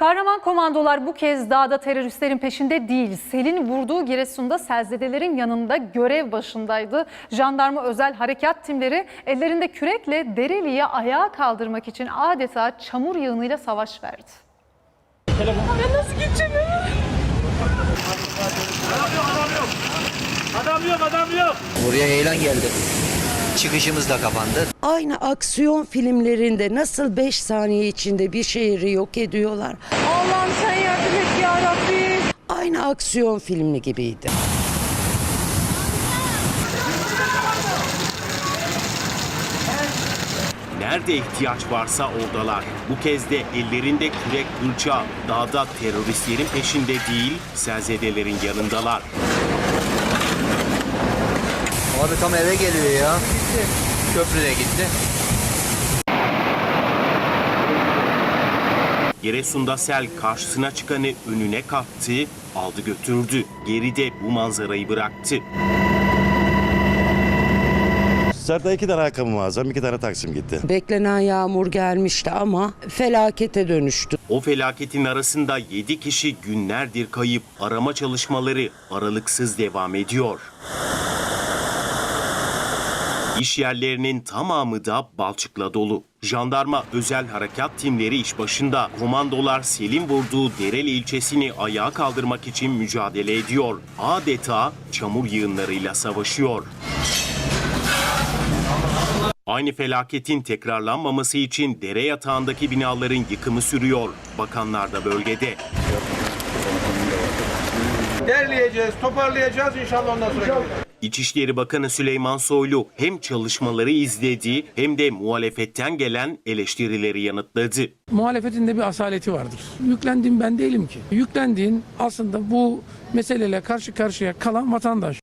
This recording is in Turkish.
Kahraman komandolar bu kez dağda teröristlerin peşinde değil. Selin vurduğu Giresun'da serzedelerin yanında görev başındaydı. Jandarma özel harekat timleri ellerinde kürekle Dereli'yi ayağa kaldırmak için adeta çamur yığınıyla savaş verdi. Adam yok adam yok. Buraya heyelan geldi. Çıkışımız da kapandı. Aynı aksiyon filmlerinde nasıl 5 saniye içinde bir şehri yok ediyorlar. Allah'ım sen yardım et ya Rabbi. Aynı aksiyon filmi gibiydi. Nerede ihtiyaç varsa oradalar. Bu kez de ellerinde kürek bıçağı. Dağda teröristlerin peşinde değil, serzedelerin yanındalar. Abi tam eve geliyor ya. Köprüde gitti. Giresun'da sel karşısına çıkanı önüne kattı, aldı götürdü. Geride bu manzarayı bıraktı. Zaten iki tane ayakkabı mağazam, iki tane taksim gitti. Beklenen yağmur gelmişti ama felakete dönüştü. O felaketin arasında 7 kişi günlerdir kayıp. Arama çalışmaları aralıksız devam ediyor. İş yerlerinin tamamı da balçıkla dolu. Jandarma özel harekat timleri iş başında. Komandolar Selim vurduğu Dereli ilçesini ayağa kaldırmak için mücadele ediyor. Adeta çamur yığınlarıyla savaşıyor. Aynı felaketin tekrarlanmaması için dere yatağındaki binaların yıkımı sürüyor. Bakanlar da bölgede. Derleyeceğiz, toparlayacağız inşallah ondan sonra. İçişleri Bakanı Süleyman Soylu hem çalışmaları izledi hem de muhalefetten gelen eleştirileri yanıtladı. Muhalefetin de bir asaleti vardır. Yüklendiğim ben değilim ki. Yüklendiğin aslında bu meseleyle karşı karşıya kalan vatandaş.